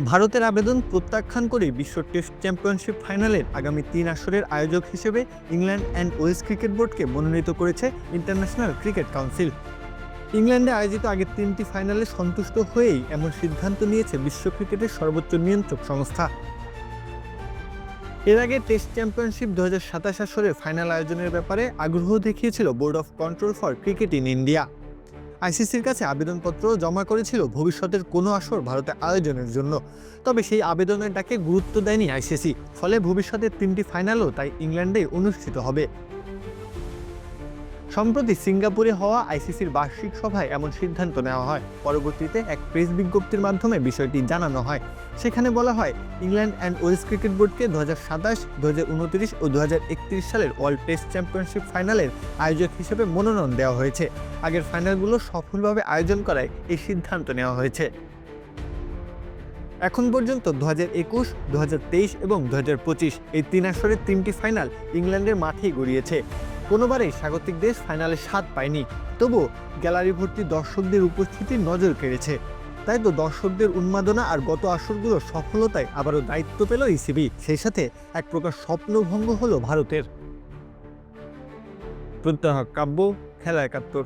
ভারতের আবেদন প্রত্যাখ্যান করে বিশ্ব টেস্ট চ্যাম্পিয়নশিপ ফাইনালের আগামী তিন আসরের আয়োজক হিসেবে ইংল্যান্ড অ্যান্ড ওয়েলস ক্রিকেট বোর্ডকে মনোনীত করেছে ইন্টারন্যাশনাল ক্রিকেট কাউন্সিল। ইংল্যান্ডে আয়োজিত আগের তিনটি ফাইনালে সন্তুষ্ট হয়েই এমন সিদ্ধান্ত নিয়েছে বিশ্ব ক্রিকেটের সর্বোচ্চ নিয়ন্ত্রক সংস্থা। এর আগে টেস্ট চ্যাম্পিয়নশিপ দু হাজার সাতাশ আসরের ফাইনাল আয়োজনের ব্যাপারে আগ্রহ দেখিয়েছিল board of control for cricket in India. আইসিসির কাছে আবেদনপত্র জমা করেছিল ভবিষ্যতের কোনো আসর ভারতে আয়োজনের জন্য। তবে সেই আবেদনের ডাকে গুরুত্ব দেয়নি আইসিসি, ফলে ভবিষ্যতের তিনটি ফাইনালও তাই ইংল্যান্ডে অনুষ্ঠিত হবে। সম্প্রতি সিঙ্গাপুরে হওয়া আইসিসির বার্ষিক সভায় এমন সিদ্ধান্ত নেওয়া হয়। পরবর্তীতে এক প্রেস বিজ্ঞপ্তির মাধ্যমে বিষয়টি জানানো হয়। সেখানে বলা হয়, ইংল্যান্ড অ্যান্ড ওয়েলস ক্রিকেট বোর্ডকে দু হাজার সাতাশ দু হাজার উনত্রিশ ও দু হাজার একত্রিশ সালের ওয়ার্ল্ড টেস্ট চ্যাম্পিয়নশিপ ফাইনালের আয়োজক হিসেবে মনোনয়ন দেওয়া হয়েছে। আগের ফাইনালগুলো সফলভাবে আয়োজন করায় এই সিদ্ধান্ত নেওয়া হয়েছে। এখন পর্যন্ত দু হাজার একুশ দু হাজার তেইশ এবং দু হাজার পঁচিশ এই তিন আসরের তিনটি ফাইনাল ইংল্যান্ডের মাঠেই গড়িয়েছে। কোনোবারেই স্বাগতিক দেশ ফাইনালে স্বাদ পায়নি, তবু গ্যালারি ভর্তি দর্শকদের উপস্থিতি নজর কেড়েছে। তাই তো দর্শকদের উন্মাদনা আর গত আসরগুলো সফলতায় আবারও দায়িত্ব পেল ইসিবি সেই সাথে এক প্রকার স্বপ্নভঙ্গ হলো ভারতের। প্রত্যহ কাব্য, খেলা একাত্তর।